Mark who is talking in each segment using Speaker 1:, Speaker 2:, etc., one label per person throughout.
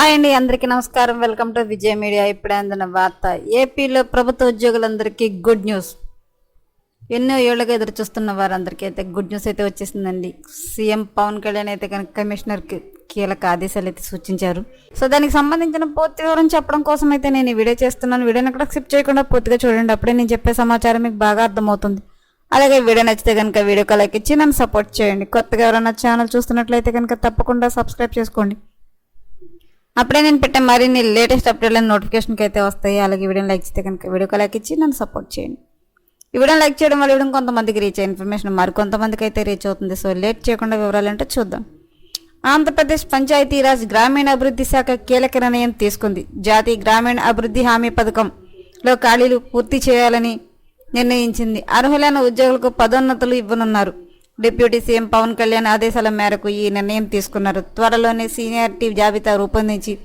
Speaker 1: Hi అండి అందరికీ నమస్కారం. Welcome to Vijaya media. ఇప్పుడే అందిన వార్త ఏపీలో ప్రభుత్వ ఉద్యోగులందరికీ గుడ్ న్యూస్. ఎన్నో ఏళ్ళుగా ఎదురు చూస్తున్న వారందరికీ అయితే గుడ్ న్యూస్ అయితే వచ్చేసిందండి. సీఎం పవన్ కళ్యాణ్ అయితే కనుక కమిషనర్కి కీలక ఆదేశాలు అయితే సూచించారు. సో దానికి సంబంధించిన పూర్తి వివరం చెప్పడం కోసం అయితే నేను ఈ వీడియో చేస్తున్నాను. వీడియోని అక్కడ స్కిప్ చేయకుండా పూర్తిగా చూడండి. అప్పుడే నేను చెప్పే సమాచారం మీకు బాగా అర్థమవుతుంది. అలాగే వీడియో నచ్చితే కనుక వీడియోకి లైక్ ఇచ్చి నన్ను సపోర్ట్ చేయండి. కొత్తగా ఎవరైనా ఛానల్ చూస్తున్నట్లయితే కనుక తప్పకుండా సబ్స్క్రైబ్ చేసుకోండి. అప్పుడే నేను పెట్టే మరిన్ని లేటెస్ట్ అప్డేట్లను నోటిఫికేషన్కి అయితే వస్తాయి. అలాగే వీడియో లైక్ చేస్తే కనుక వీడియోకి లైక్ ఇచ్చి నన్ను సపోర్ట్ చేయండి. ఈ వీడియో లైక్ చేయడం వల్ల వీడియో కొంతమందికి రీచ్ అయ్యే ఇన్ఫర్మేషన్ మరి కొంతమందికి అయితే రీచ్ అవుతుంది. సో లేట్ చేయకుండా వివరాలు అంటే చూద్దాం. ఆంధ్రప్రదేశ్ పంచాయతీరాజ్ గ్రామీణ అభివృద్ధి శాఖ కీలక నిర్ణయం తీసుకుంది. జాతీయ గ్రామీణ అభివృద్ధి హామీ పథకంలో ఖాళీలు పూర్తి చేయాలని నిర్ణయించింది. అర్హులైన ఉద్యోగులకు పదోన్నతులు ఇవ్వనున్నారు. డిప్యూటీ సీఎం పవన్ కళ్యాణ్ ఆదేశాల మేరకు ఈ నిర్ణయం తీసుకున్నారు. త్వరలోనే సీనియారిటీ జాబితా రూపొందించి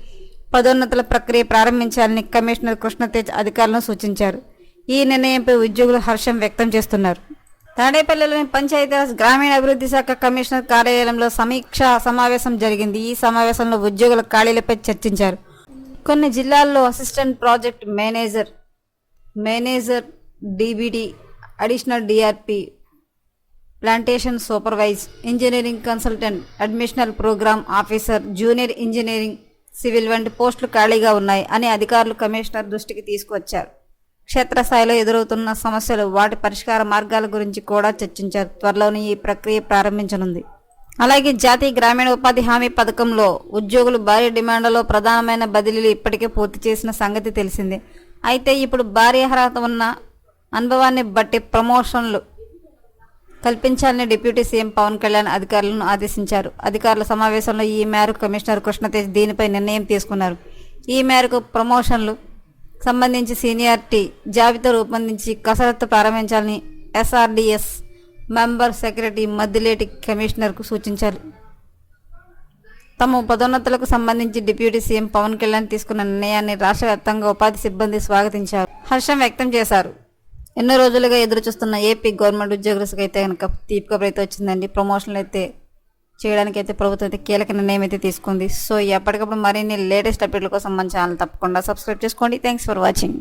Speaker 1: పదోన్నతుల ప్రక్రియ ప్రారంభించాలని కమిషనర్ కృష్ణతేజ్ అధికారులను సూచించారు. ఈ నిర్ణయంపై ఉద్యోగులు హర్షం వ్యక్తం చేస్తున్నారు. తాడేపల్లిలోని పంచాయతీరాజ్ గ్రామీణాభివృద్ధి శాఖ కమిషనర్ కార్యాలయంలో సమీక్షా సమావేశం జరిగింది. ఈ సమావేశంలో ఉద్యోగుల ఖాళీలపై చర్చించారు. కొన్ని జిల్లాల్లో assistant project manager manager DBD additional DRP plantation supervise engineering consultant additional program officer junior engineering civil వంటి పోస్టులు ఖాళీగా ఉన్నాయి అని అధికారులు కమిషనర్ దృష్టికి తీసుకువచ్చారు. క్షేత్రస్థాయిలో ఎదురవుతున్న సమస్యలు వాటి పరిష్కార మార్గాల గురించి కూడా చర్చించారు. త్వరలోనే ఈ ప్రక్రియ ప్రారంభించనుంది. అలాగే జాతీయ గ్రామీణ ఉపాధి హామీ పథకంలో ఉద్యోగులు భారీ డిమాండ్లలో ప్రధానమైన బదిలీలు ఇప్పటికే పూర్తి చేసిన సంగతి తెలిసిందే. అయితే ఇప్పుడు భారీ అర్హత ఉన్న అనుభవాన్ని బట్టి ప్రమోషన్లు కల్పించాలని డిప్యూటీ సీఎం పవన్ కళ్యాణ్ అధికారులను ఆదేశించారు. అధికారుల సమావేశంలో ఈ మేరకు కమిషనర్ కృష్ణతేజ్ దీనిపై నిర్ణయం తీసుకున్నారు. ఈ మేరకు ప్రమోషన్లు సంబంధించి సీనియారిటీ జాబితా రూపొందించి కసరత్తు ప్రారంభించాలని ఎస్ఆర్డిఎస్ మెంబర్ సెక్రటరీ మద్దిలేటి కమిషనర్కు సూచించారు. తమ పదోన్నతులకు సంబంధించి డిప్యూటీ సీఎం పవన్ కళ్యాణ్ తీసుకున్న నిర్ణయాన్ని రాష్ట్ర వ్యాప్తంగా ఉపాధి సిబ్బంది స్వాగతించారు. హర్షం వ్యక్తం చేశారు. ఎన్నో రోజులుగా ఎదురు చూస్తున్న ఏపీ గవర్నమెంట్ ఉద్యోగులకు అయితే కనుక తీపి అయితే వచ్చిందండి. ప్రమోషన్లు అయితే చేయడానికి అయితే ప్రభుత్వం అయితే కీలక నిర్ణయం అయితే తీసుకుంది. సో ఎప్పటికప్పుడు మరిన్ని లేటెస్ట్ అప్డేట్ల కోసం మన ఛానల్ తప్పకుండా సబ్స్క్రైబ్ చేసుకోండి. Thanks for watching